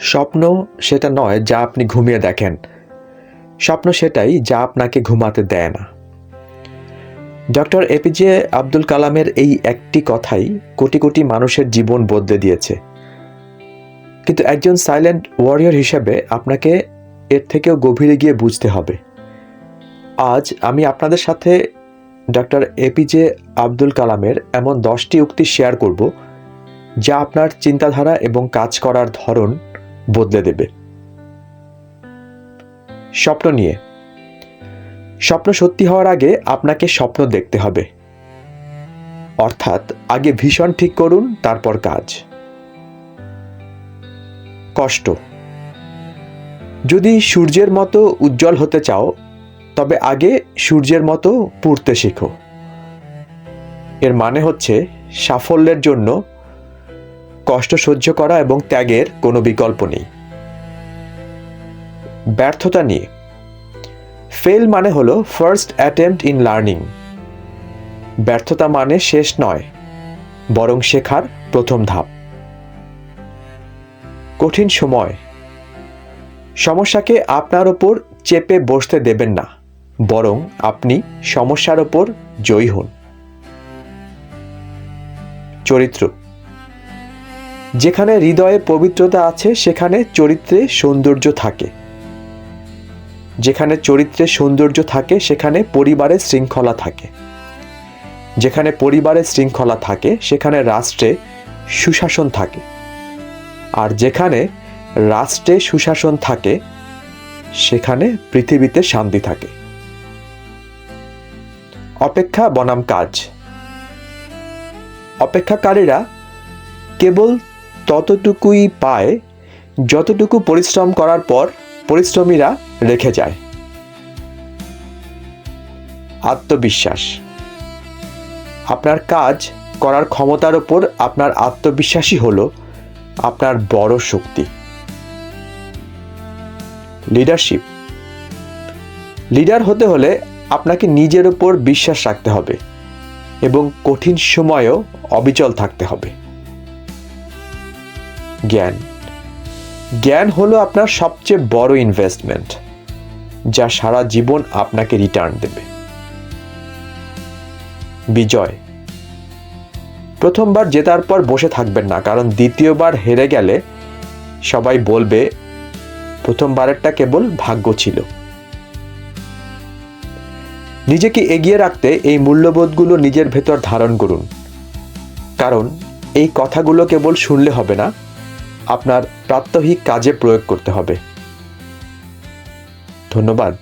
স্বপ্ন সেটা নয় যা আপনি ঘুমিয়ে দেখেন। স্বপ্ন সেটাই যা আপনাকে ঘুমাতে দেয় না। ডক্টর এপিজে আব্দুল কালামের এই একটি কথাই কোটি কোটি মানুষের জীবন বদলে দিয়েছে। কিন্তু একজন সাইলেন্ট ওয়ারিয়র হিসেবে আপনাকে এর থেকেও গভীরে গিয়ে বুঝতে হবে। আজ আমি আপনাদের সাথে ডক্টর এপিজে আব্দুল কালামের এমন দশটি উক্তি শেয়ার করব যা আপনার চিন্তাধারা এবং কাজ করার ধরন বদলে দেবে। স্বপ্ন নিয়ে। স্বপ্ন সত্যি হওয়ার আগে আপনাকে স্বপ্ন দেখতে হবে। অর্থাৎ আগে ভীষণ ঠিক করুন, তারপর কাজ। কষ্ট। যদি সূর্যের মতো উজ্জ্বল হতে চাও, তবে আগে সূর্যের মতো পুড়তে শেখো। এর মানে হচ্ছে সাফল্যের জন্য কষ্ট সহ্য করা এবং ত্যাগের কোনো বিকল্প নেই। ব্যর্থতা নিয়ে। ফেল মানে হলো ফার্স্ট অ্যাটেম্পট ইন লার্নিং ব্যর্থতা মানে শেষ নয়, বরং শেখার প্রথম ধাপ। কঠিন সময়। সমস্যাকে আপনার ওপর চেপে বসতে দেবেন না, বরং আপনি সমস্যার ওপর জয়ী হন। চরিত্র। যেখানে হৃদয়ে পবিত্রতা আছে, সেখানে চরিত্রে সৌন্দর্য থাকে। যেখানে চরিত্রে সৌন্দর্য থাকে, সেখানে পরিবারের শৃঙ্খলা থাকে। যেখানে পরিবারের শৃঙ্খলা থাকে, সেখানে রাষ্ট্রে সুশাসন থাকে। আর যেখানে রাষ্ট্রে সুশাসন থাকে, সেখানে পৃথিবীতে শান্তি থাকে। অপেক্ষা বনাম কাজ। অপেক্ষাকারীরা কেবল ততটুকুই পায়, যতটুকু পরিশ্রম করার পর পরিশ্রমীরা রেখে যায়। আত্মবিশ্বাস। আপনার কাজ করার ক্ষমতার ওপর আপনার আত্মবিশ্বাসই হলো আপনার বড় শক্তি। লিডারশিপ। লিডার হতে হলে আপনাকে নিজের ওপর বিশ্বাস রাখতে হবে এবং কঠিন সময়েও অবিচল থাকতে হবে। জ্ঞান। জ্ঞান হলো আপনার সবচেয়ে বড় ইনভেস্টমেন্ট যা সারা জীবন আপনাকে রিটার্ন দেবে। বিজয়। প্রথমবার জেতার পর বসে থাকবেন না, কারণ দ্বিতীয়বার হেরে গেলে সবাই বলবে, প্রথমবারেরটা কেবল ভাগ্য ছিল। নিজেকে এগিয়ে রাখতে এই মূল্যবোধগুলো নিজের ভেতর ধারণ করুন। কারণ এই কথাগুলো কেবল শুনলে হবে না আপনার প্রাত্যহিক কাজে প্রয়োগ করতে হবে। ধন্যবাদ।